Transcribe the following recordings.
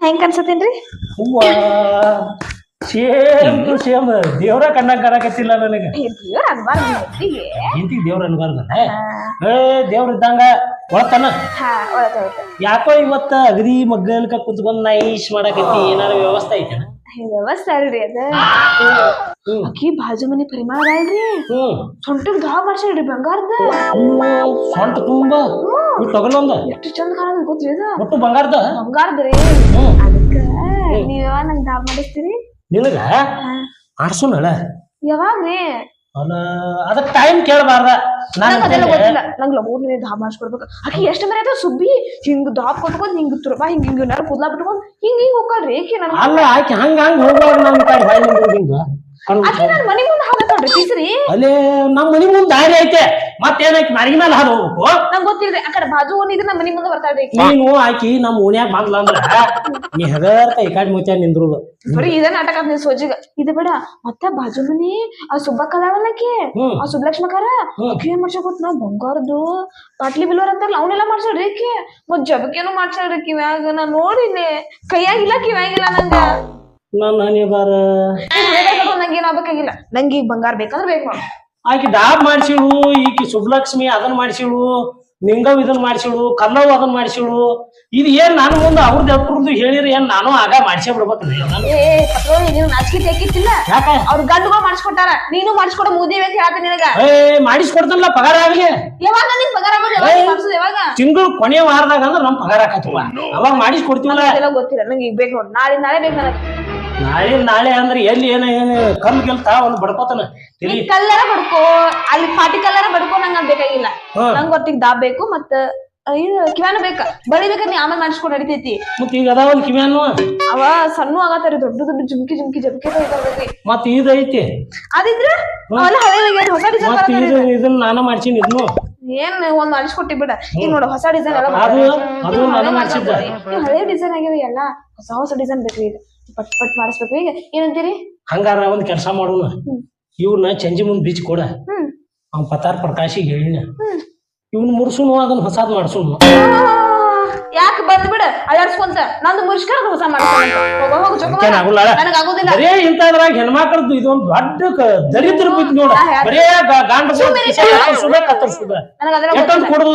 ಹೆಂಗ್ ಅನ್ಸತ್ತೇನ್ರಿ ಹೂವ. Same to same. ದೇವ್ರ ಕಣ್ಣಾಗ ಕಾಣಕತ್ತಿಲ್ಲ ನನಗೆ. ದೇವ್ರ ಅನ್ಬಾರ್ದು ಇಂತಿಗೆ ದೇವ್ರ ಅನ್ಬಾರ್ದಲ್ಲ ಏ? ದೇವ್ರ ಇದ್ದಂಗ ಒಳತನ. ಹಾ ಯಾಕೋ ಇವತ್ತ ಅಗದಿ ಮಗ್ಗಲ್ಕ ಕುತ್ಕೊಂಡ್ ನೈಶ್ ಮಾಡಕತ್ತಿ ಏನಾರ ವ್ಯವಸ್ಥೆ ಐತೆನ? ವ್ಯವಸ್ಥೆ ಅಲ್ರಿ ಅದ. ಅಕ್ಕಿ ಬಾಜು ಮನಿ ಪರಿಮಾಣ ಅಲ್ರಿ ಸೊಂಟಗ್ ದಾ ಮಾಡ್ಸ್ಯಾಳ್ರಿ ಬಂಗಾರದ. ಸೊಂಟ ತುಂಬಾ. ತಗೊಳೊಂದ ಎಷ್ಟು ಚಂದ ಕಾಣದ್ ಗೊತ್ತ್ರಿ ಅದ ಒಟ್ಟು ಬಂಗಾರದ? ಬಂಗಾರದ ರೀ. ಅದಕ್ಕ ನೀವ್ ಯಾವಾಗ ನಂಗ್ ದಾ ಮಾಡಿಸ್ತೀರಿ? ನಿನಗ? ಆಡ್ಸೋಣ ಅಲ್ಲ ಅದಕ್ಕೆ ಟೈಮ್ ಕೇಳಬಾರ್ದ. ನಂಗ್ ಅದೆಲ್ಲ ಗೊತ್ತಿಲ್ಲ. ನಂಗ್ ಲಗೂನ್ ದಾಬ್ ಮಾಡಿಸ್ಕೊಡ್ಬೇಕು ಆಕಿ ಎಷ್ಟ್ ಮನೆ ಆಯ್ತು ಸುಬ್ಬಿ? ಹಿಂಗ್ ದಾಪ್ ಕೊಟ್ಕೊಂಡ್ ಹಿಂಗ್ ತುರ್ಬಾ ಹಿಂಗ್ ಹಿಂಗ್ ಏನಾರ ಕೂದ್ಲಾ ಬಿಟ್ಕೊಂಡ್ ಹಿಂಗ್ ಹಿಂಗ್ ಹೋಗ್ಕಳ್ರಿ ಏಕೆ ನನ್ ಅಲ್ಲ ಆಕೆ ಹಂಗ ಹಂಗ ಹೋಗುವಾಗ ನಮ್ ಕಡೆ ನಿಂದು ಹಿಂಗ. ಆಕಿ ನನ್ ಮನಿ ಮುಂದೆ ಹಾಕತ್ತಾಳ್ರಿ ಪೀಸ್ರಿ. ಅಲ್ಲೇ ನಮ್ಮ ಮನಿ ಮುಂದ್ ದಾರಿ ಐತೆ. ಮತ್ತೇನೈತಿ ಮರಗಿ ಮೇಲೆ ಹಾದು ಹೋಗ್ಬೇಕು? ನಂಗ್ ಗೊತ್ತಿಲ್ರಿ ಆ ಕಡೆ ಬಾಜು ಓಣಿದ್ರೆ ನಮ್ಮ ಮನಿ ಮುಂದೆ ಬರ್ತಾಳ್ರಿ. ನೀನು ಆಕಿ ನಮ್ಮ ಓಣ್ಯಾಗ ಬಂದ್ಲ ಅಂದ್ರ ನೀ ಹೆದರ್ತ ಈ ಕಡೆ ಮುಚ್ಚ ನಿಂದ್ರುದು. ಬರೀ ಇದೇ ನಾಟಕ ಅಂತ ನೀವ್ ಸೋಜಿಗ. ಇದು ಬೇಡ ಮತ್ತ ಬಾಜು ಮನಿ ಆ ಸುಬ್ಬಕ್ಕ ಅದಾಳಲ್ಲಕಿ. ಆ ಸುಬ್ಲಕ್ಷ್ಮಕಾರ ಅಕ್ಕಿ ಏನ್ ಮಾಡ್ಸಕ್ ಗೊತ್ತ ಬಂಗಾರದ್ದು ಪಾಟ್ಲಿ ಬಿಲ್ವರ್ ಅಂತಾರಲ್ಲ ಅವನ್ನೆಲ್ಲ ಮಾಡ್ಸಾಳ್ರಿ ಆಕಿ. ಮತ್ ಜಬಕೇನು ಮಾಡ್ಸಾಳ್ರಿ ಕಿವ್ಯಾಗ ನಾ ನೋಡಿನಿ ಕೈಯಾಗಿಲ್ಲ ಕಿವ್ಯಾಗಿಲ್ಲ ನಂಗ. ನನ್ನ ಹನಿ ಬಾರ ನಂಗೆ ಏನ್ ಆಗ್ಬೇಕಾಗಿಲ್ಲ ನಂಗೆ ಈಗ ಬಂಗಾರ ಬೇಕಂದ್ರೆ ಬೇಕು ಆಕಿ ಡಾಬ್ ಮಾಡ್ಸಿಳು ಈಕಿ ಸುಬ್ಲಕ್ಷ್ಮಿ ಅದನ್ನ ಮಾಡ್ಸಿಳು ನಿಂಗವ್ ಇದನ್ ಮಾಡ್ಸಿಳು ಕಲ್ಲವ್ ಅದನ್ನ ಮಾಡ್ಸಿಳು. ಇದು ಏನ್ ನಾನು ಮುಂದೆ ಅವ್ರದ್ದು ಅವ್ರದ್ದು ಹೇಳಿರಿ ಏನ್ ನಾನು ಆಗ ಮಾಡ್ಸೇ ಬಿಡ್ಬೇಕ್ರಿ ಯಾಕ? ಅವ್ರ ಗಂಡುಗಳು ಮಾಡಿಸ್ಕೊಟ್ಟಾರ. ನೀನು ಮಾಡಿಸ್ಕೊಡ ಮುದಿ ಅಂತ ಹೇಳ್ತೀನಿ ನಿನಗ. ಏ ಮಾಡಿಸ್ಕೊಡ್ತಾನಲ್ಲ ಪಗಾರ ಆಗ್ಲಿ. ಯಾವಾಗ ನಿನ್ ಪಗಾರ ಆಗೋದು ಯಾವಾಗ ತಿಂಗಳು ಕೊನೆಯ ವಾರದಾಗ ಅಂದ್ರೆ ನಮ್ ಪಗಾರ ಆಕತ್ವ ಅವಾಗ ಮಾಡಿಸ್ಕೊಡ್ತೀವಲ್ಲ. ಅದೆಲ್ಲ ಗೊತ್ತಿಲ್ಲ. ನಂಗೆ ಈಗ ಬೇಕು ನೋಡಿ. ನಾಳೆ ನಾಳೆ ಬೇಕು ನನಗೆ. ನಾಳೆ ನಾಳೆ ಅಂದ್ರೆ ಎಲ್ಲಿ ಏನ ಏನ ಕಲ್ ಗೆಲ್ತಾ ಒಂದ್ ಬಡ್ಕೋತಾನ? ನೀ ತಿಳಿ ಕಲ್ಲರ ಬಡ್ಕೋ ಅಲ್ಲಿ ಪಾಟಿ ಕಲ್ಲರ ಬಡ್ಕೋ ನಂಗ ಅದ್ ಬೇಕಾಗಿಲ್ಲ. ಹ್ಮ್. ಒತ್ತಿಗೆ ಒಟ್ಟಿಗೆ ದಾಬ್ ಬೇಕು ಮತ್ತ ಆ, ಇದು ಕಿವ್ಯಾನು ಬೇಕ? ಬಳಿ ಬೇಕಾದ್ರೆ ನೀ ಆಮೇಲೆ ಮಾಡಿಸ್ಕೊಂಡು ನಡಿತೈತಿ? ಮತ್ ಈಗ ಅದಾವಲ್ ಕಿವ್ಯಾನು? ಅವ ಸಣ್ಣ ಆಗತ್ತಾರಿ ದೊಡ್ಡ ದೊಡ್ಡ ಜುಮ್ಕಿ ಜುಮ್ಕಿ ಜಬ್ಕಿ ಇದಾವ್ರಿ. ಮತ್ ಇದು ಐತಿ? ಅದಿದ್ರ ಅವೆಲ್ಲ ಹಳೆ ಹೊಸ ಡಿಸೈನ್ ಮತ್ ಇದು. ಇದನ್ನ ನಾನ ಮಾಡ್ಸೀನಿ ಇದ್ನು. ಏನ್ ಒಂದ್ ಮಾಡಿಸ್ಕೊಟ್ಟಿ ಬಿಡ. ಈಗ ನೋಡು ಹೊಸ ಡಿಸೈನ್ ಎಲ್ಲ ಅದು ಅದು ನಾನು ಮಾಡ್ಸಿದ್ದೆ. ಹಳೆ ಡಿಸೈನ್ ಆಗ್ಯಾವ ಎಲ್ಲ ಹೊಸ ಹೊಸ ಡಿಸೈನ್ ಬೇಕು ಈಗ. ಪಟ್ ಪಟ್ ಮಾಡಿಸ್ಬೇಕು. ಈಗ ಏನಂತೀರಿ? ಹಂಗಾರ ಒಂದ್ ಕೆಲಸ ಮಾಡೋಣ. ಇವ್ನ ಚಂಜಿ ಮುಂದ್ ಬೀಚ್ ಕೊಡ. ಅವ್ನ ಪತಾರ್ ಪ್ರಕಾಶಿಗೆ ಹೇಳಿನ. ಇವ್ನ ಮುರ್ಸುನು ಅದನ್ನ ಹೊಸಾದ್ ಮಾಡ್ಸುನು. ಯಾಕೆ ಬಂದ್ ಬಿಡ ಅಳಾಡ್ಸ್ಕೊಂತ. ನಂದು ಮುರ್ಸ್ಕರ ಹೊಸ ಹೋಗ ಹೋಗು ಆಗೋದಿಲ್ಲ. ಬರೇ ಇಂಥದ್ರಾಗ ಹೆಣ್ಮಕ್ಳದ್ದು ಇದೊಂದು ದೊಡ್ಡ ದರಿದ್ರ ಬಿದ್ದು ನೋಡ. ಬರೇ ಗಾಂಡ ಕತ್ತರ್ಸುದ ಎಷ್ಟೊಂದು ಕುಡ್ದು?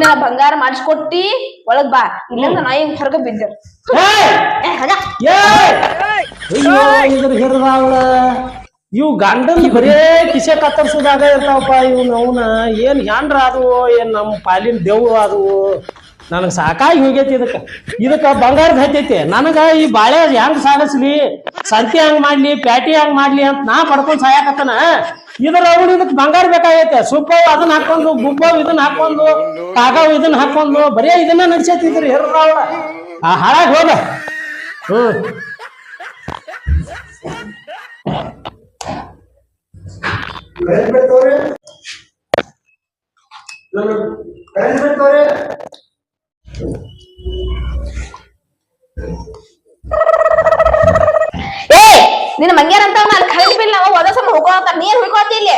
ನಾ ಬಂಗಾರ ಮಾಡಿಸ್ಕೊಟ್ಟಿ ಒಳಗ್ ಬಾ. ಇಲ್ಲ ನಾಯಿ ಹೊರಗ ಬಿದ್ದ ಇದ್ರ ಹಿರಿದಾವಳ ಇವು ಗಂಡನ್ ಬರೇ ಕಿಸೆ ಕತ್ತರ್ಸುದಾಗ ಇರ್ತಾವಪ್ಪ ಇವ್ ಅವನ ಏನ್ ಹ್ಯಾಂಡ್ರ ಅದು ಏನ್ ನಮ್ಮ ಪಾಲಿನ ದೇವ್ರು ಅದು ನನಗ್ ಸಾಕಾಗಿ ಹೋಗೈತಿ ಇದಕ್ಕ. ಇದಕ್ಕ ಬಂಗಾರದ ಹತ್ತೈತಿ ನನಗ ಈ ಬಾಳೆ ಹೆಂಗ್ ಸಾಗಸ್ಲಿ? ಸಂತಿ ಹಂಗ್ ಮಾಡ್ಲಿ? ಪ್ಯಾಟಿ ಹಂಗ್ ಮಾಡ್ಲಿ ಅಂತ ನಾ ಪಡ್ಕೊಂಡ್ ಸಾಯಕತ್ತನ. ಇದ್ರ ಅವಳು ಇದಕ್ ಬಂಗಾರ ಬೇಕಾಗೈತೆ. ಸುಪ್ಪವ್ ಅದನ್ನ ಹಾಕೊಂಡು ಗುಬ್ಬ ಇದನ್ನ ಹಾಕೊಂಡು ಕಾಗವ್ ಇದನ್ನ ಹಾಕೊಂಡು ಬರೇ ಇದನ್ನ ನಡ್ಸತ್ತಿದ್ರು ಹಿರಿದಾವಳ ಆ ಹಾಳಾಗಿ ಹೋದ. ಏ ನಿನ್ನ ಮಂಗ್ಯಾರಂತ ಅಲ್ಲಿ ಕರೆಂಟ್ ಬಿಲ್ ನಾವು ಹೋದ ಸಮ ಹೋಗೋತ ನೀರ್ ಹುಡ್ಕೋತಿ ಇಲ್ಲಿ?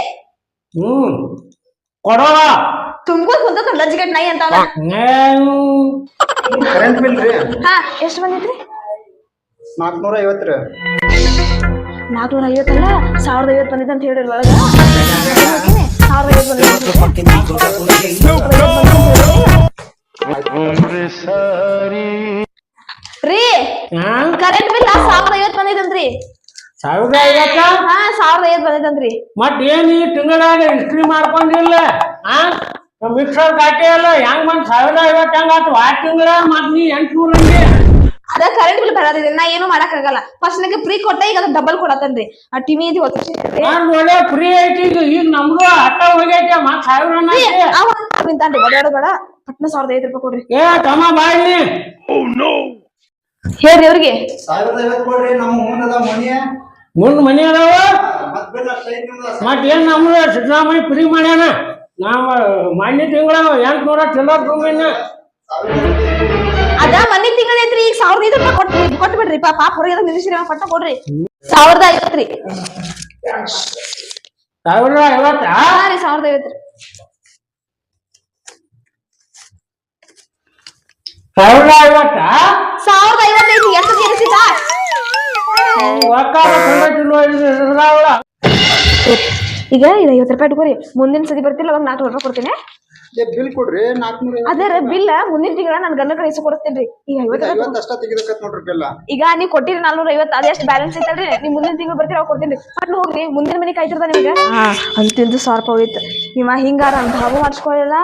ಹ್ಮ್ ಕೊಡವ ತುಂಬ್ಕೋತ್ ಕುಂತ ಲಜ್ಜಿಗಟ್ ನಾಯಿ ಅಂತ ಕರೆಂಟ್ ಬಿಲ್ ರೀ. ಹಾ ಎಷ್ಟ್ ಬಂದೈತ್ರಿ? ನಾಲ್ಕನೂರ ಐವತ್ತು ರೀ. ನಾಲ್ಕನೂರ ಐವತ್ತಲ್ಲ ಸಾವಿರದ ಐವತ್ತು ಬಂದಿದೆ ಅಂತ ಹೇಳಿರಿ ಒಳಗ? ಸಾವಿರದ ಐವತ್ತು ಬಂದಿದೆ ರೀ ಕರೆಂಟ್ ಬಿಲ್ ಸಾವಿರದ ಐವತ್ತು ಬಂದೈತಂತ್ರಿ ಸಾವಿರದ ಐವತ್ತ ಹಾ ಸಾವಿರದ ಐವತ್ತು ಬಂದೈತಂತ್ರಿ ಮತ್ ಏನ್ ಈ ತಿಂಗಳಾಗ ಹಿಸ್ಟ್ರಿ ಮಾಡ್ಕೊಂಡಿಲ್ಲ ಆ? ಮಿಕ್ಸರ್ ಕಾಟೆ ಅಲ್ಲ ಹೆಂಗ್ ಬಂದ್ ಸಾವಿರದ ಐವತ್ತು ಹೆಂಗ್ ಆತು? ಆ ತಿಂಗಳ ಮತ್ ನೀ ಎಂಟ್ನೂರ ಹಂಗೆ ಅದ ಕರೆಂಟ್ ಬಿಲ್ ಬರೋದಿದೆ. ನಾ ಏನು ಮಾಡಕ್ಕಾಗಲ್ಲ. ಫಸ್ಟ್ ನನಗೆ ಫ್ರೀ ಕೊಟ್ಟ ಈಗ ಅದು ಡಬಲ್ ಕೊಡತ್ತನ್ರಿ ಆ ಟಿವಿ ಇದು ಹೊತ್ತು ನಾನ್ ಒಳ್ಳೆ ಫ್ರೀ ಐತಿ ಈಗ ಈಗ ನಮ್ದು ಅಟ್ಟ ಹೋಗೈತೆ. ಮತ್ ಸಾವಿರ ನಿಂತಾನ್ರಿ ಬಡ ಬೇಡ ಪಟ್ನ ಸಾವಿರದ ಐದು ರೂಪಾಯಿ ಕೊಡ್ರಿ. ಏ ತಮ್ಮ ಬಾಯಿ ಹೇಳ್ರಿ ಅವ್ರಿಗೆ. ಸಾವಿರದ ಐವತ್ತು ಕೊಡ್ರಿ. ನಮ್ಮ ಮುಂದದ ಮನಿ. ಮುಂದ್ ಮನಿ ಅದಾವ. ಮತ್ ಏನ್ ನಮ್ದು ಸಿದ್ದರಾಮಯ್ಯ ಫ್ರೀ ಮಾಡ್ಯಾನ. ನಾವ್ ಮಾನ್ಯ ತಿಂಗಳ ಎಂಟ್ನೂರ ಚಿಲ್ಲರ್ ತುಂಬಿನ ಅದ ಮನಿ ತಿಂಗಳ ಐತ್ರಿ ಈಗ ಸಾವಿರದ ಐದು ರೂಪಾಯಿ ಕೊಟ್ಟು ಕೊಟ್ಟು ಬಿಡ್ರಿ ಪಾಪ ಹೊರಗೆ ನಿಲ್ಲಿಸಿರಿ ಪಟ್ಟ ಕೊಡ್ರಿ. ಸಾವಿರದ ಐವತ್ರಿ. ಸಾವಿರದ ಐವತ್ತ? ಹಾ ರೀ ಸಾವಿರದ ಐವತ್ತು? ರೀ ಸಾವಿರದ ಐವತ್ತ ಸಾವಿರದ ಐವತ್ತೈದು ಎಷ್ಟು ಹಿಡ್ದಾವಳ ಈಗ ಇದು ಐವತ್ತು ರೂಪಾಯಿ ಇಟ್ಕೋರಿ. ಮುಂದಿನ ಸತಿ ಬರ್ತಿಲ್ಲ ಅವಾಗ ನಾಲ್ಕು ರೂಪಾಯಿ ಕೊಡ್ತೀನಿ. ಬಿಲ್ ಕೊಡ್ರಿ ನಾಲ್ಕುನೂರ ಅದರ ಬಿಲ್ ಮುಂದಿನ ತಿಂಗಳ ನನ್ ಗಂಡ ಕಡೆ ಇಸ್ಕೊ ಕೊಡ್ತೇನ್ರಿ ಈಗ ಐವತ್ತು ಐವತ್ತು ಅಷ್ಟ ತೆಗಿದಕ್ಕತ್ ನೋಡ್ರಿ ಬಿಲ್ ಈಗ ನೀವ್ ಕೊಟ್ಟಿರಿ ನಾಲ್ನೂರ ಐವತ್ತು ಅದೆಷ್ಟು ಬ್ಯಾಲೆನ್ಸ್ ಐತಲ್ರಿ. ನೀವು ಮುಂದಿನ ತಿಂಗಳು ಬರ್ತೀರ ಅವಾಗ ಕೊಡ್ತೀನಿ ಬಟ್ ಹೋಗ್ರಿ ಮುಂದಿನ ಮನೆ ಕಾಯ್ತಿರ್ದ ನಿಮ್ಗೆ. ಅಂತಿಂದು ಸಾವಿರ ರೂಪಾಯಿ ಹೋಯ್ತು ಇವ ಹಿಂಗಾರ ಅಂತ ಹಬ್ಬ ಮಾಡಿಸ್ಕೊಳ್ಳಿಲ್ಲ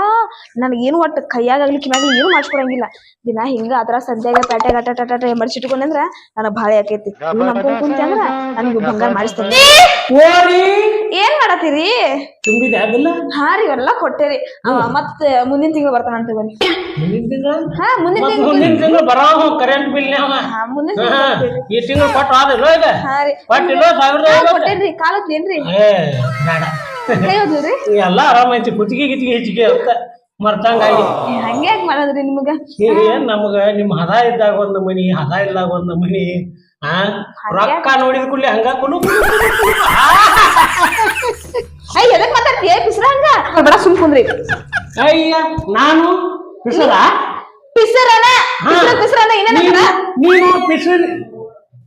ನನಗೇನು ಒಟ್ಟು ಕೈಯಾಗಲಿ ಕಿಮ್ಯಾಗಲಿ ಏನು ಮಾಡಿಸ್ಕೊಡಂಗಿಲ್ಲ ದಿನ ಹಿಂಗ ಅದ್ರ ಸದ್ಯಾಗ ಪ್ಯಾಟ್ಯಾಗ ಅಟ ಅಟ ಅಟ ಮಡಿಸಿಟ್ಕೊಂಡ್ರ ನನಗ್ ಭಾಳ ಆಕೈತಿ ನೀವು ನಂಬ್ಕೊಂಡ್ ಕುಂತಿ ಅಂದ್ರ ನನಗೆ ಬಂಗಾರ ಮಾಡಿಸ್ತೇನೆ. ಓರಿ ಏನ್ ಮಾಡತ್ತೀರಿ? ತುಂಬಿದೆ ಬಿಲ್ಲ? ಹಾ ರೀ ಇವೆಲ್ಲ ಕೊಟ್ಟೇರಿ. ಅವ ಮತ್ ಮುಂದಿನ ತಿಂಗಳು ಬರ್ತಾನಂತ ಬನ್ನಿ. ಮುಂದಿನ ತಿಂಗಳು? ಹಾ ಮುಂದಿನ ಮತ್ತ್ ತಿಂಗಳು ಮುಂದಿನ ತಿಂಗಳು ಬರೋ ಕರೆಂಟ್ ಬಿಲ್ ನಾವ ಹಾ ಮುಂದಿನ ಹಾ, ತಿಂಗಳು ಈ ತಿಂಗಳು ಕೊಟ್ಟು ಆದಿಲ್ಲ ಈಗ? ಹಾ ರೀ. ಕೊಟ್ಟಿಲ್ಲ ಸಾವಿರದ ಹಾ, ಐವತ್ತು ಕೊಟ್ಟೇನ್ರಿ ಕಾಲ ಏನ್ರಿ ಏ ಬೇಡ. ಕೈ ಹೋದ್ರಿ ಎಲ್ಲ ಆರಾಮ ಐತಿ ಕುತ್ತಿಗೆ ಗಿತ್ತಿಗೆ ಹೆಚ್ಚಿಗೆ ಅಂತ ಮರ್ತಂಗಾಗಿ ಹಂಗೆ ಯಾಕೆ ಮಾಡೋದ್ರಿ ನಿಮಗ? ಏನ್ ನಮಗ? ನಿಮ್ ಹದ ಇದ್ದಾಗ ಒಂದ್ ಮನಿ ಹದ ಇಲ್ದಾಗ ಒಂದ್ ಮನಿ ಆ? ರೊಕ್ಕ ನೋಡಿದ ಕೂಡಲೇ ಹಂಗ ಕುಲು ಅಯ್ಯ ಎದಕ್ ಮಾತಾಡ್ತೀಯ? ಪಿಸ್ರ ಹಂಗ? ಬಡ ಸುಮ್ ಕುಂದ್ರಿ. ಅಯ್ಯ ನಾನು ಪಿಸರ? ಪಿಸರನ? ಪಿಸ್ರ ಪಿಸ್ರನ ಏನೇನ ನೀನು ಪಿಸರ್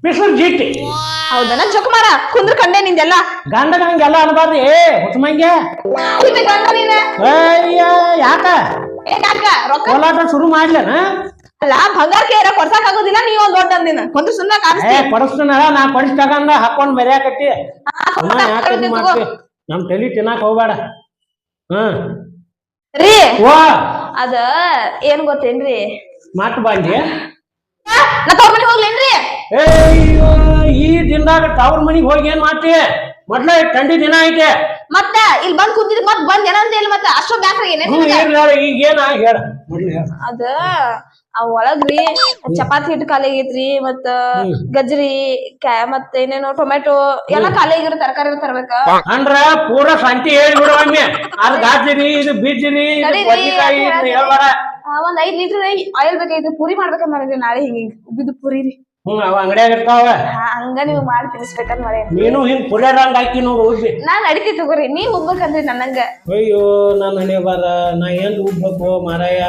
ಪಿಸರ್ ಜಿಟ್ಟಿ ಹೌದನ ಜೊಕಮಾರ ಕುಂದ್ರ ಕಂಡೆ ನಿಂದೆಲ್ಲ. ಗಂಡ ಹಂಗೆಲ್ಲ ಅನ್ಬಾರ್ದು. ಏ ಹುಚ್ಚಮಂಗೆ. ಗಂಡ ನೀನ. ಅಯ್ಯ ಯಾಕ? ಕಾಕ ರೊಕ್ಕ? ಕೋಲಾಟ ಶುರು ಮಾಡ್ಲೇನ? ಅಲ್ಲ ಬಂಗಾರ ಕೇರ ಕೊಡ್ಸಕ್ ಆಗೋದಿಲ್ಲ ನೀವ್ ಒಂದ್ ದೊಡ್ಡ ಅಂದಿನ. ಕೊಂದ್ರ ಸುಮ್ಮನೆ ಕಾಣಿಸ್ತಿ ಕೊಡಸ್ತಾನ ನಾ ಕೊಡಿಸ್ ತಗಂದ ಹಾಕೊಂಡ್ ಅಮ್ಮ ಯಾಕೆ ಮಾಡ್ತಿ? ನಮ್ ತಲಿ ತಿನ್ನಾಕ ಹೋಗ್ಬೇಡ. ಹ್ಮ್. ರೀ. ವಾ. ಅದ ಏನ್ ಗೊತ್ತೇನ್ರಿ? ಮಾತು ಬಾಂಡಿ ನಾ ತವ್ರ ಮನೆಗ್ ಹೋಗ್ಲೇನ್ರಿ? ಅಯ್ಯೋ ಈ ದಿನದಾಗ ತವ್ರ ಮನಿಗ್ ಹೋಗಿ ಏನ್ ಮಾಡ್ತಿ? ಮೊದ್ಲ ಥಂಡಿ ದಿನ ಐತೆ. ಮತ್ತ ಇಲ್ಲಿ ಬಂದ್ ಕುಂತಿದ್ ಮತ್ ಬಂದ್ ಏನಂತ ಇಲ್ಲ ಮತ್ತ. ಅಷ್ಟೋ ಬ್ಯಾಸ್ರ ಏನೇ ಅದ ಅವ್ ಒಳಗ್ರಿ ಚಪಾತಿ ಹಿಟ್ಟು ಖಾಲಿ ಆಗೈತ್ರಿ ಮತ್ತ ಗಜ್ರಿ ಕ್ಯಾ ಮತ್ತ ಏನೇನೋ ಟೊಮೆಟೊ ಎಲ್ಲಾ ಖಾಲಿ ಆಗಿರೋ ತರಕಾರಿ ತರ್ಬೇಕ ಅಂದ್ರ ಪೂರ ಶಾಂತಿ ಹೇಳಿ ಬಿಡುವಮ್ಮೆ ಅದ್ ಗಾಜರಿ ಇದು ಬೀಜರಿ ಒಂದ್ ಐದ್ ಲೀಟರ್ ಆಯಿಲ್ ಬೇಕಾಯ್ತು ಪೂರಿ ಮಾಡ್ಬೇಕಂತ ಮಾಡಿದ್ರಿ ನಾಳೆ ಹಿಂಗ ಹಿಂಗ್ ಉಬ್ಬಿದ್ದು ಪೂರಿ ರೀ. ಹ್ಮ್ ಅವ ಅಂಗಡಿಯಾಗ ಇರ್ತಾವ ಹಂಗ ನೀವು ಮಾಡಿ ತಿನ್ಸ್ಬೇಕಂತ ಮಾಡಿ ನೀನು ಹಿಂಗ್ ಪುರ್ಯಾರಂಗ್ ಹಾಕಿ ನೋಡು ಉಬ್ಬಿ ನಾನ್ ನಡಿತಿ ತಗೋರಿ ನೀವ್ ಉಬ್ಬೇಕಂದ್ರಿ ನನ್ನಂಗ. ಅಯ್ಯೋ ನಾನು ಹಣೆ ಬಾರ ನಾ ಏನ್ ಉಬ್ಬೇಕು ಮಾರಾಯ?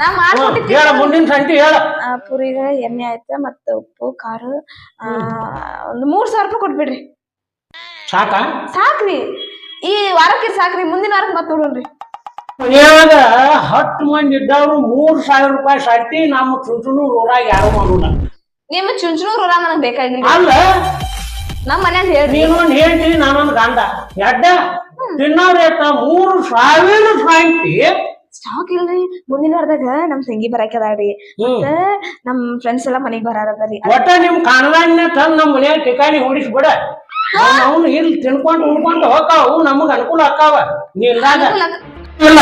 ನಾ ಮಾಡ್ಕೊಟ್ಟಿದ್ದೆ. ಹೇಳ ಮುಂದಿನ ಸಂತಿ ಹೇಳ. ಪೂರಿಗೆ ಎಣ್ಣೆ ಆಯ್ತ ಮತ್ತ ಉಪ್ಪು ಖಾರ ಒಂದು ಮೂರ್ ಸಾವಿರ ರೂಪಾಯಿ ಕೊಟ್ಬಿಡ್ರಿ. ಸಾಕ? ಸಾಕ್ರಿ. ಈ ವಾರಕ್ಕೆ ಸಾಕ್ರಿ ಮುಂದಿನ ವಾರಕ್ಕೆ ಮತ್ತೆ ನೋಡೋಣ್ರಿ. ಮನ್ಯಾಗ ಹತ್ತು ಮಂದಿ ಇದ್ದವ್ರು ಮೂರ್ ಸಾವಿರ ರೂಪಾಯಿ ಸಟ್ಟಿ ನಮ್ಮ ಚುಂಚುನು ರೋಡಾಗ ಯಾರು ಮಾಡೋಲ್ಲ. ನಿಮ್ಮ ಚುಂಚನೂರ್ ಊರ ನನಗ್ ಬೇಕಾಗಿಲ್ಲ ಅಲ್ಲ. ನಮ್ಮ ಮನ್ಯಾಗ ಹೇಳ್ರಿ. ನೀನೊಂದ್ ಹೇಳ್ತೀನಿ ನಾನೊಂದ್ ಗಂಡ. ಎಡ್ಡ ತಿನ್ನೋರ್ ಎತ್ತ ಮೂರು ಸಾವಿರ ಸಂತಿ ಸ್ಟಾಕ್ ಇಲ್ರಿ. ಮುಂದಿನ ವಾರದಾಗ ನಮ್ ತಂಗಿ ಬರಾಕದಾಳ್ರಿ ಮತ್ತ ನಮ್ ಫ್ರೆಂಡ್ಸ್ ಎಲ್ಲಾ ಮನೆಗ್ ಬರಾರದ್ರಿ ಒಟ್ಟ ನಿಮ್ ಕಾಣದಾಣ್ಣ ತಂದ್ ನಮ್ ಮನ್ಯಾಗ ಟಿಕಾಣಿ ಬಿಡ ಅವನು ಇಲ್ಲಿ ತಿನ್ಕೊಂಡ್ ಉಳ್ಕೊಂಡು ಹೋಗ್ತಾವು ನಮಗ್ ಅನುಕೂಲ ಆಕಾವ ನೀ ಇಲ್ದಾಗ. ಇಲ್ಲ.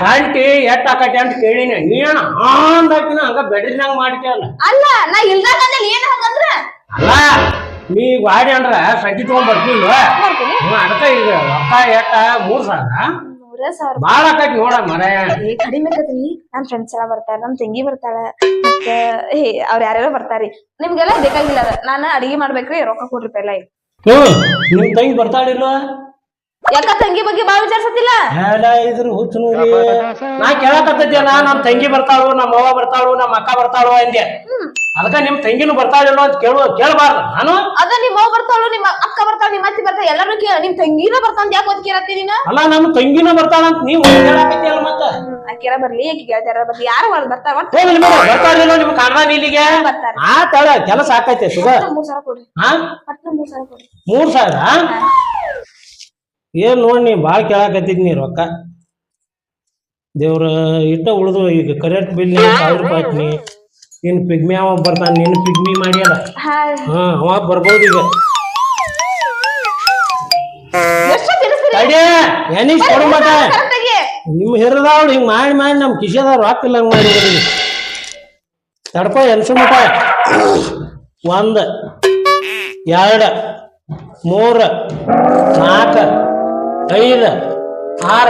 ಸಂಟಿ ಎಟ್ ಆಕತಿ ಅಂತ ಕೇಳಿನ. ನೀನ್ ಹಾಕಿನ ಹಂಗ ಬೆಡ್ರಿನಂಗ್ ಮಾಡ್ತೀಯಲ್ಲ ಅಲ್ಲ? ನಾ ಇಲ್ದಾಗ ಏನ್ ಹಂಗಂದ್ರ ಅಲ್ಲ ನೀ ಗಾಡಿ ಅಂದ್ರ ಸಂಟಿ ತಗೊಂಡ್ ಬರ್ತಿಲ್ವ ಅದಕ್ಕ ಈಗ ರೊಕ್ಕ ಎಟ್ಟ? ಮೂರ್ ಸಾವಿರ? ಬಾಳ ಆಕೈತಿ ನೋಡ ಮರ. ಏ ಕಡಿಮೆ ಆಕತ್ರಿ ನಮ್ ಫ್ರೆಂಡ್ಸ್ ಎಲ್ಲ ಬರ್ತಾರ ನಮ್ ತಂಗಿ ಬರ್ತಾಳ ಮತ್ತೆ ಅವ್ರ ಯಾರ್ಯಾರೋ ಬರ್ತಾರಿ. ನಿಮ್ಗೆಲ್ಲ ಬೇಕಾಗಿಲ್ಲ ನಾನು ಅಡಿಗೆ ಮಾಡ್ಬೇಕ್ರಿ ರೊಕ್ಕ ಕೊಡ್ರಿ ಪೆಲ್ಲ ಹ್ಮ್ ನಿಮ್ ತಂಗಿ ಬರ್ತಾಳಿಲ್ವ ಯಾಕ ತಂಗಿ ಬಗ್ಗೆ ಬಾಳ ವಿಚಾರಿಸತಿಲ್ಲ ಹೇಳ ಇದ್ರ ಹುಚ್ಚು ನೋಡಿ ನಾ ಕೇಳಕತ್ತಿದ್ಯಲ್ಲ ನಮ್ ತಂಗಿ ಬರ್ತಾಳು ನಮ್ಮ ಅವ್ವ ಬರ್ತಾಳು ನಮ್ಮ ಅಕ್ಕ ಬರ್ತಾಳು ಅಂದೆ ಅದಕ್ಕ ನಿಮ್ ತಂಗಿನೂ ಬರ್ತಾಳೆ ಅಂತ ಕೇಳು ಕೇಳಬಾರ್ದು. ನಾನು? ಅದ ನಿಮ್ ಅವ್ವ ಬರ್ತಾಳು ನಿಮ್ಮ ಅಕ್ಕ ಬರ್ತಾಳು ನಿಮ್ಮ ಅತ್ತಿ ಬರ್ತಾಳ ಎಲ್ಲಾರು ಕೇಳ ನಿಮ್ ತಂಗಿನ ಬರ್ತಾಂತ ಯಾಕೆ ಓದ್ ಕೇಳತ್ತಿ ನೀನ? ಅಲ್ಲ ನಮ್ಮ ತಂಗಿನೂ ಬರ್ತಾಳ ಅಂತ ನೀವು ಹೇಳಕತ್ತಿಯಲ್ಲ ಮತ್ತ? ಅಕ್ಕಿರ ಬರ್ಲಿ ಆಕಿ ಗೆಳತಿಯರ ಬರ್ಲಿ. ಯಾರು ಅವ್ರು ಬರ್ತಾರ ಒಟ್ಟ? ಹೋಗ್ಲಿ ಬಿಡು ಬರ್ತಾಳಿಲ್ವ ನಿಮ್ ಕಾಣ್ದ ಇಲ್ಲಿಗೆ ಆ ತಳ ಕೆಲಸ ಆಕೈತೆ ಸುಗ ಮೂರ್ ಸಾವಿರ ಕೊಡ್ರಿ ಹಾ ಮೂರ್ ಸಾವಿರ ಮೂರ್ ಸಾವಿರ? ಏನ್ ನೋಡ್ ನೀ ಬಾಳ್ ಕೇಳಾಕತ್ತಿದ್ ನೀ ರೊಕ್ಕ? ದೇವ್ರ ಇಟ್ಟ ಉಳಿದು ಈಗ ಕರೆಂಟ್ ಬಿಲ್ ಸಾವಿರ ರೂಪಾಯಿ ಪಿಗ್ಮಿ ಅವ ಬರ್ತಾನ ನಿನ್ ಪಿಗ್ಮಿ ಮಾಡ್ಯಾರ ಹಾ ಹಾ ಅವ ಬರ್ಬೋದು ಈಗ. ಎನಿಸ್ ಕೊಡು ಮಟ ಕರೆಕ್ಟಾಗಿ ನಿಮ್ ಹಿರಿದವ್ಳು ಹಿಂಗ್ ಮಾಡಿ ಮಾಡಿ ನಮ್ ಕಿಶೆದವ್ರು ರೊಕ್ಕ ಇಲ್ಲ ಹಂಗ್ ಮಾಡಿ ತಡ್ಪ ಎನ್ಸು ಮಟ ಒಂದ್ ಎರಡ್ ಮೂರ್ ನಾಲ್ಕ ಐದ್ ಆರ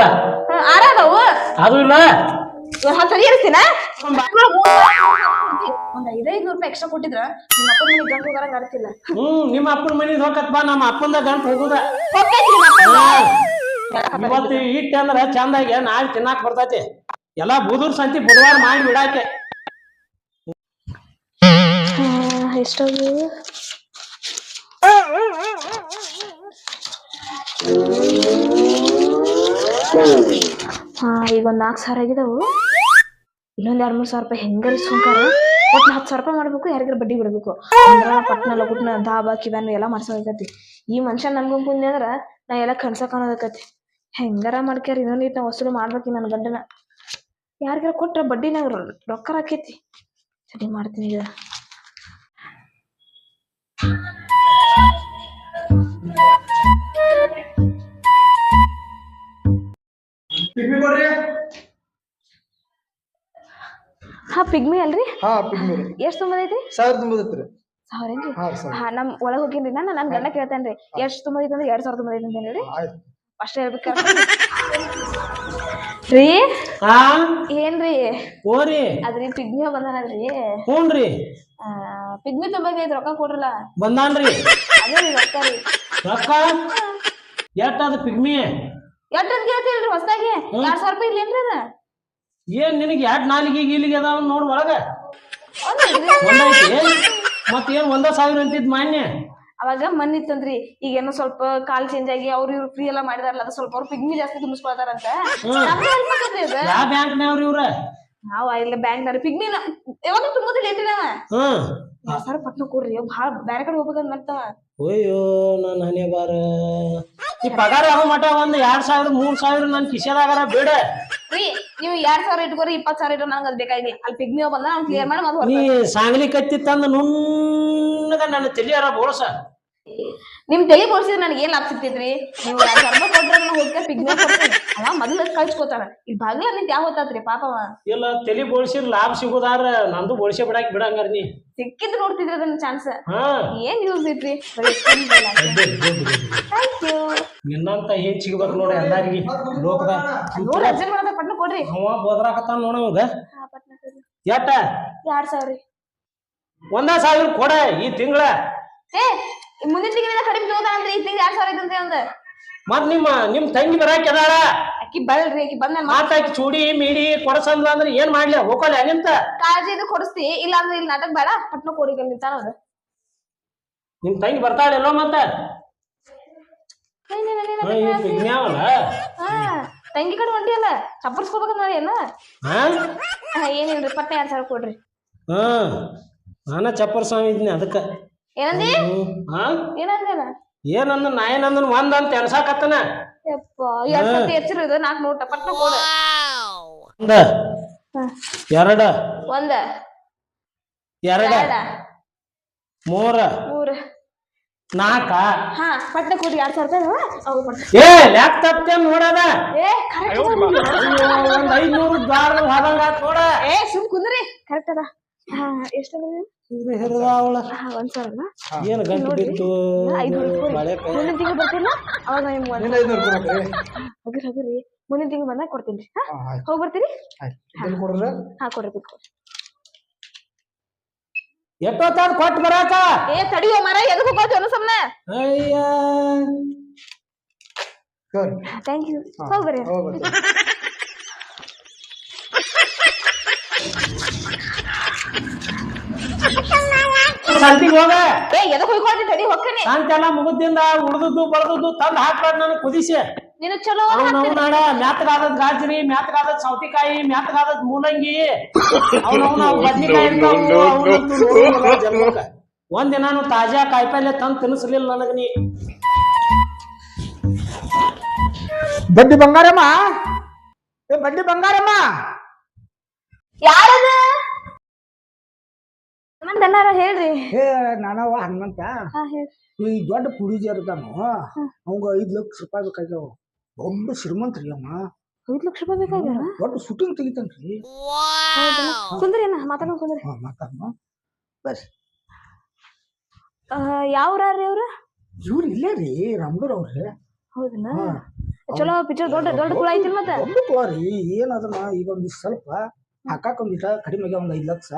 ಆರ ಅದಾವು? ಅದು ಇಲ್ಲ. ಹತ್ತು ಸರಿ ಇರಿಸ್ತೀನ? ಒಂದ್ ಐದೈದು ನೂರು ರೂಪಾಯಿ ಎಕ್ಸ್ಟ್ರಾ ಕೊಟ್ಟಿದ್ರ ನಿಮ್ಮ ಅಪ್ಪನ ಮನೆ ಗಂಟು ಹ್ಮ್ ನಿಮ್ಮ ಅಪ್ಪನ ಮನಿಗ್ ಹೋಗತ್ ಬಾ ನಮ್ಮ ಅಪ್ಪಂದ ಗಂಟು ಹೋಗುದ. ಇವತ್ತು ಇಟ್ಟ ಅಂದ್ರ ಚಂದಾಗಿ ನಾಳೆ ತಿನ್ನಾಕ್ ಬರ್ತೈತಿ. ಎಲ್ಲಾ ಬುದೂರ್ ಸಂತಿ ಬುಧವಾರ ಮಾಡಿ ಬಿಡಾಕೆ. ಎಷ್ಟದು ಹಾ ಈಗ ಒಂದ್ ನಾಲ್ಕು ಸಾವಿರ ಆಗಿದಾವು. ಇನ್ನೊಂದು ಎರಡು ಮೂರ್ ಸಾವಿರ ರೂಪಾಯಿ ಹೆಂಗಾರ ಸುಂಕಾರ ಒಟ್ಟು ಹತ್ತು ಸಾವಿರ ರೂಪಾಯಿ ಮಾಡ್ಬೇಕು, ಯಾರಿಗಾರ ಬಡ್ಡಿ ಬಿಡಬೇಕು. ಅಂದ್ರೆ ಪಟ್ನ, ಲಗುಟ್ನ, ದಾಬಾ ಕಿವ್ಯಾನು ಎಲ್ಲ ಮಾಡ್ಸೋದೈತಿ ಈ ಮನುಷ್ಯ ನನ್ಗೊಂದ್ ಕುಂದಿ ಅಂದ್ರ ನಾ ಎಲ್ಲ ಕನ್ಸಕ್ ಅನ್ನೋದಕ್ಕತಿ. ಹೆಂಗಾರ ಮಾಡ್ಕ್ಯಾರ ಇನ್ನೊಂದ್ ಇಟ್ಟು ನಾ ವಸೂಲಿ ಮಾಡ್ಬೇಕು ನನ್ನ ಗಂಡನ. ಯಾರಿಗಾರ ಕೊಟ್ರ ಬಡ್ಡಿನಾಗ ರೊಕ್ಕ ಹಾಕೈತಿ ಸರಿ ಮಾಡ್ತೀನಿ ಈಗ. ಹಾ ಪಿಗ್ಮಿ ಎಷ್ಟು ತುಂಬದೈತಿ ಸಾವಿರ ತುಂಬದೈತ್ರಿ ಸಾವಿರ ಏನ್ರಿ? ಹಾ ಸರ್ ಹಾ ನಮ್ ಒಳಗ್ ಹೋಗಿನ್ರಿ ನಾನು ನನ್ ಗಂಡ ಕೇಳ್ತೇನ್ರಿ. ಎಷ್ಟ್ ತುಂಬದೈತಿ ಅಂದ್ರೆ ಎರಡ್ ಸಾವಿರ ತುಂಬದೈತಿ ಅಂತ ಹೇಳಿ. ಆಯ್ತು. ಅಷ್ಟೇ ಹೇಳ್ಬೇಕ ರೀ? ಹಾ? ಏನ್ರಿ? ಓರಿ ಅದ್ರಿ ಪಿಗ್ಮಿ ಬಂದಾನಲ್ರಿ? ಹ್ಞೂನ್ರಿ ಆ, ಪಿಗ್ಮಿ ತುಂಬೈತಿ ರೊಕ್ಕ ಕೊಡ್ರಲ್ಲ. ಬಂದಾನ್ರಿ. ಅದೇ ರೀ ರೊಕ್ಕ ರೀ. ರೊಕ್ಕ? ಎಷ್ಟಾದ ಪಿಗ್ಮಿ ಎಷ್ಟ ಅಂತ ಕೇಳ್ತೀರಿ ಹೊಸದಾಗಿ? ಎರಡ್ ಸಾವಿರ ರೂಪಾಯಿ ಇಲ್ಲೇನ್ರಿ ಅದ? ಏನ್ ನಿನಗೆ ಎರಡ್ ನಾಲಿಗೆ ಗೀಲಿಗೆ ಅದಾವ ನೋಡ್ ಒಳಗ? ಮತ್ ಏನ್ ಒಂದ ಸಾವಿರ ಅಂತಿದ್ ಮಾನ್ಯ? ಅವಾಗ ಮನ್ನಿತ್ತಂದ್ರಿ ಈಗ ಏನೋ ಸ್ವಲ್ಪ ಕಾಲ್ ಚೇಂಜ್ ಆಗಿ ಅವ್ರು ಇವ್ರು ಫ್ರೀ ಎಲ್ಲ ಮಾಡಿದಾರಲ್ಲ ಅದು ಸ್ವಲ್ಪ ಅವ್ರು ಪಿಗ್ಮಿ ಜಾಸ್ತಿ ತುಂಬಿಸ್ಕೊಳ್ತಾರಂತ. ಬ್ಯಾಂಕ್ ಯಾವ ಬ್ಯಾಂಕ್ನವ್ರ ಇವ್ರ? ನಾವ್ ಇಲ್ಲ ಬ್ಯಾಂಕ್ ಪಿಗ್ಮಿ ಯಾವಾಗ ತುಂಬೋದಿಲ್ಲ ಏನ್ರಿ ನಾವ? ಸಾವಿರ ಪಟ್ನ ಕೊಡ್ರಿ ಭಾಳ ಬ್ಯಾರೆ ಕಡೆ ಹೋಗ್ಬೇಕಂತ ಮಾಡ್ತಾವ ಅಯ್ಯೋ ನನ್ನ ಹನಿ ಬಾರ. ಈ ಪಗಾರ ಆಗೋ ಮಟ ಒಂದ್ ಎರಡ್ ಸಾವಿರ ಮೂರ್ ಸಾವಿರ ನನ್ ಕಿಶೆದಾಗಾರ ಬೇಡ. ರೀ ನೀವು ಎರಡ್ ಸಾವಿರ ಇಟ್ಕೋರಿ ಇಪ್ಪತ್ ಸಾವಿರ ಇಟ್ಟು ನಂಗೆ ಅದ್ ಬೇಕಾಗಿ ಅಲ್ಲಿ ಪಿಗ್ನಿ ಬಂದ ನಾನು ಕ್ಲಿಯರ್ ಮಾಡಿ ಮತ್ತೆ ನೀ ಸಾಂಗ್ಲಿ ಕತ್ತಿ ತಂದ ನುಣ್ಣಗ ನನ್ನ ತಲಿಯಾರ ಬೋಳಸ ನಿಮ್ ತಲೆ ಬೋರ್ಸಿದ್ರೆ ನನಗೆ ಏನ್ ಲಾಭ ಸಿಗ್ತೈತ್ರಿ? ನೀವು ರೂಪಾಯಿ ಕೊಟ್ರೆ ಹೋಗ್ತಾ ಪಿಗ್ಮಿ ಅವ ಮೊದ್ಲು ಕಳ್ಸ್ಕೊತಾನ ಇಲ್ಲಿ ಬಾಗ್ಲ ನಿಂತ ಯಾವ ಹೊತ್ತಾತ್ರಿ ಪಾಪವ ಇಲ್ಲ ತಲಿ ಬೋಳ್ಸಿ ಲಾಭ ಸಿಗೋದಾರ ನಂದು ಬೋಳ್ಸೆ ಬಿಡಾಕ್ ಬಿಡಂಗಾರ ನೀ. ಸಿಕ್ಕಿದ್ ನೋಡ್ತಿದ್ರಿ ಅದನ್ನ ಚಾನ್ಸ್ ಹಾ. ಏನ್ ಯೂಸ್ ಐತ್ರಿ? ಥ್ಯಾಂಕ್ ಯು ನಿನ್ನಂತ ಏನ್ ಸಿಗ್ಬೇಕು ನೋಡಿ ಎಲ್ಲಾರಿಗಿ ಲೋಕದ. ನೋಡ್ರಿ ಅರ್ಜೆಂಟ್ ಮಾಡದ ಪಟ್ನ ಕೊಡ್ರಿ. ಅವ ಬೋದ್ರಾಕತ್ತಾನ ನೋಡ ಅವಾಗ. ಎಟ್ಟ? ಎರಡ್ ಸಾವಿರ. ಒಂದ ಸಾವಿರ ಕೊಡ ಈ ತಿಂಗಳ. ಏ ಈ ಮುಂದಿನ ತಿಂಗಳಿಂದ ಕಡಿಮೆ ತಗೋತಾನಂತ್ರಿ ಈ ತಿಂಗಳು ಎರಡ್ ಸಾವಿರ ಐತಂತ್ರಿ ಅಂದ. ಮತ್ ನಿಮ್ಮ ನಿಮ್ ತಂಗಿ ಬರಾಕ್ ಅದಾಳ. ಅಕ್ಕಿ ಬಲ್ರಿ ಅಕ್ಕಿ ಬಂದ ಮಾತಾಕಿ ಚೂಡಿ ಮೀಡಿ ಕೊಡಸಂದ್ಲ ಅಂದ್ರೆ ಏನ್ ಮಾಡ್ಲಿ ಹೋಗಲ್ಲ ನಿಂತ ಕಾಳಜಿ ಇದು ಕೊಡಿಸ್ತಿ ಇಲ್ಲ ಅಂದ್ರೆ ಇಲ್ಲಿ ನಾಟಕ ಬೇಡ ಪಟ್ನ ಕೊಡಿ ನಿಂತಾನ ಅದು ನಿಮ್ ತಂಗಿ ಮತ್ತ? ಈ ಪಿಗ್ನ್ಯಾವಲ್ಲ ಹಾ ತಂಗಿ ಕಡೆ ಹೊಂಟಿ ಅಲ್ಲ ಚಪ್ಪರ್ಸ್ಕೋಬೇಕಂತ ನೋಡಿ ಏನ? ಏನಿಲ್ರಿ ಪಟ್ನ ಎರಡ್ ಸಾವಿರ ಕೊಡ್ರಿ. ಹಾ ನಾನ ಚಪ್ಪರ್ ಸ್ವಾಮಿ ಇದ್ನಿ ಅದಕ್ಕ. ಏನಂದಿ? ಹಾ ಏನಂದೇನ? ಏನಂದ? ನಾ ಒಂದ್ ಅಂತ ಎಣಸಾಕತ್ತನ? ಯಪ್ಪ ಎರಡ್ ಸತಿ ಹೆಚ್ಚಿರ ಇದು ನಾಲ್ಕು ನೋಟ ಪಟ್ಟ ಕೊಡ ಒಂದ ಎರಡ ಒಂದ ಎರಡ ಮೂರ ಮೂರ. ನಾಕ ಹಾ ಪಟ್ನ ಕೊಡ್ರಿ ಎರಡ್ ಸಾವಿರ ರೂಪಾಯಿ ಅವು ಪಟ್ನ ಏ ಲ್ಯಾಪ್ಟಾಪ್ ನೋಡದ? ಏ ಕರೆಕ್ಟ್ ಒಂದ್ ಐದ್ನೂರು ದ್ವಾರ ಹೋದಂಗ ನೋಡ. ಏ ಸುಮ್ ಕುಂದ್ರಿ ಕರೆಕ್ಟ್ ಅದ. ಒಂದ್ ಸಾವಿರ ಏನ್ ಗಂಟು ಬಿತ್ತು ಮುಂದಿನ ತಿಂಗಳು ಬರ್ತಿಲ್ಲ ಅವಾಗ ನಿಮ್ಗೆ ಒಂದ್ ಹಗುರ್ ಹಗುರಿ ಮುಂದಿನ ತಿಂಗಳು ಬಂದಾಗ ಕೊಡ್ತೀನಿ ಹಾ ಹೋಗಿ ಬರ್ತೀರಿ? ಹಾ. ಕೊಡ್ರಿ? ಬಿಟ್ಟು ಎಷ್ಟೊತ್ತಾದ ಕೊಟ್ಟು ಬರಾಕ? ಏ ತಡಿಯೋ ಮರ ಎದ್ದು ಹೋಗೋದು ಅನ್ನೋ ಸುಮ್ಮನೆ ಅಯ್ಯ. ಥ್ಯಾಂಕ್ ಯು ಹೋಗಿ ಬರ್ರಿ. ಹೋಗ್ಬರ್ರಿ ಸಂತಿಗೆ ಹೋಗ. ಏ ಎದಕ್ಕೆ ಹೋಗ್ಕೊಳ್ತಿ ತಡಿ ಹೋಗ್ತೀನಿ ಶಾಂತಿ ಎಲ್ಲ ಮುಗುದಿಂದ ಉಳ್ದದ್ದು ಬಳ್ದದ್ದು ತಂದ್ ಹಾಕ್ಬಾರ್ದು ನನಗೆ ಕುದಿಸಿ. ನೀನು ಚಲೋ ಅವ್ನವ್ ನಾಡ ಮ್ಯಾತ್ಗಾದದ್ ಗಾಜರಿ ಮ್ಯಾತ್ಗಾದದ್ ಸೌತಿಕಾಯಿ ಮ್ಯಾತ್ಗಾದದ್ ಮೂಲಂಗಿ. ಅವ್ನವ್ನ ಅವ್ ಬದ್ನಿಕಾಯಿ ಜನ್ಮಕ್ಕ. ಒಂದ್ ದಿನಾನು ತಾಜಾ ಕಾಯಿಪಲ್ಲೆ ತಂದ್ ತಿನ್ನಿಸ್ಲಿಲ್ಲ ನನಗ ನೀ. ಬಡ್ಡಿ ಬಂಗಾರಮ್ಮ. ಏ ಬಡ್ಡಿ ಬಂಗಾರಮ್ಮ. ಯಾರದ? ಹನುಮಂತ ಅನ್ನಾರ ಹೇಳ್ರಿ. ಏ ನಾನವ ಹನುಮಂತ. ಹಾ ಹೇಳ್ರಿ. ಈ ದೊಡ್ಡ ಪುಡಿಜಿ ಇರ್ತಾನು ಅವಂಗ ಐದ್ ಲಕ್ಷ ರೂಪಾಯಿ ಬೇಕಾಗ್ಯಾವ. ಒಬ್ಬ ಶ್ರೀಮಂತ್ರಿ ಅವ. ಐದು ಲಕ್ಷ ರೂಪಾಯಿ ಬೇಕಾಗ್ಯಾರ ದೊಡ್ಡ ಶೂಟಿಂಗ್ ತೆಗಿತಾನ್ರಿ ಕುಂದ್ರಿ ಅಣ್ಣ ಮಾತಾಡೋ ಕುಂದ್ರಿ. ಹಾ ಮಾತಾಡ್ನು ಬರ್ರಿ. ರೀ ಅವ್ರ? ಇವ್ರು ಇಲ್ಲೇ ರೀ ರಾಮಗೌಡ ಅವ್ರಿ. ಹೌದನ? ಚಲೋ ಪಿಕ್ಚರ್ ದೊಡ್ಡ ದೊಡ್ಡ ಕುಳ ಐತಿ ಮತ್ತೆ? ದೊಡ್ಡ ಕುಳ ರೀ ಏನದನ್ನ ಈಗ ಒಂದು ಸ್ವಲ್ಪ ಹಾಕಾಕ ಒಂದಿಟ ಕಡಿಮೆ ಆಗ್ಯಾವ ಒಂದ್ ಐದ್ ಲಕ್ಷ.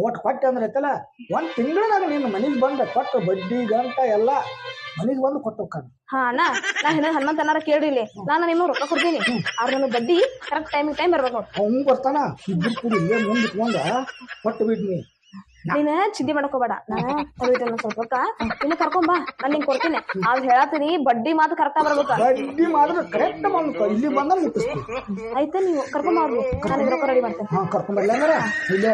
ಒಟ್ಟು ಕೊಟ್ಟೆ ಅಂದ್ರೆ ಐತಲ್ಲ ಒಂದ್ ತಿಂಗಳದಾಗ ನೀನು ಮನೆಗೆ ಬಂದ ಕೊಟ್ಟು ಬಡ್ಡಿ ಗಂಟ ಎಲ್ಲ ಮನೆಗೆ ಬಂದು ಕೊಟ್ಟು ಹೋಗ್ತಾನ. ಹಾ ಅಣ್ಣ ನಾ ಹಿಂದೆ ಹನುಮಂತ ಅನ್ನಾರ ಕೇಳ್ರಿ ಇಲ್ಲಿ. ನಾನು ನಿಮಗೆ ರೊಕ್ಕ ಕೊಡ್ತೀನಿ. ಅವ್ರ ನನಗೆ ಬಡ್ಡಿ ಕರೆಕ್ಟ್ ಟೈಮಿಗೆ ಟೈಮ್ ಬರ್ಬೇಕು ಅವ್ನು ಬರ್ತಾನ ಇಬ್ಬರು ಕೂಡಿ ಇಲ್ಲೇ ಮುಂದೆ ಇಟ್ಕೊಂಡ ಕೊಟ್ಟು ಬಿಡ್ನಿ. ನೀನ ಚಿಂತೆ ಮಾಡ್ಕೋಬೇಡ. ನಾನು ಸ್ವಲ್ಪ ನಿನ್ನ ಕರ್ಕೊಂಡ್ ಬಾ ನಾನು ನಿಂಗೆ ಕೊಡ್ತೀನಿ. ಅದ್ ಹೇಳತ್ತೀನಿ ಬಡ್ಡಿ ಮಾತು ಕರೆಕ್ಟ್ ಬರ್ಬೇಕು. ಬಡ್ಡಿ ಮಾಡಿದ್ರೆ ಕರೆಕ್ಟ್ ಮಾಡ್ಬೇಕು. ಇಲ್ಲಿ ಬಂದ ಮುಟ್ಟಿಸ್ತೀನಿ. ಆಯ್ತಾ ನೀವು ಕರ್ಕೊಂಡ್ ಅವ್ರು ನಾನು ರೊಕ್ಕ ರೆಡಿ ಮಾಡ್ತೇನೆ. ಹಾ ಕರ್ಕೊಂಬರ್ಲ ಅಂದ್ರೆ ಇಲ್ಲೇ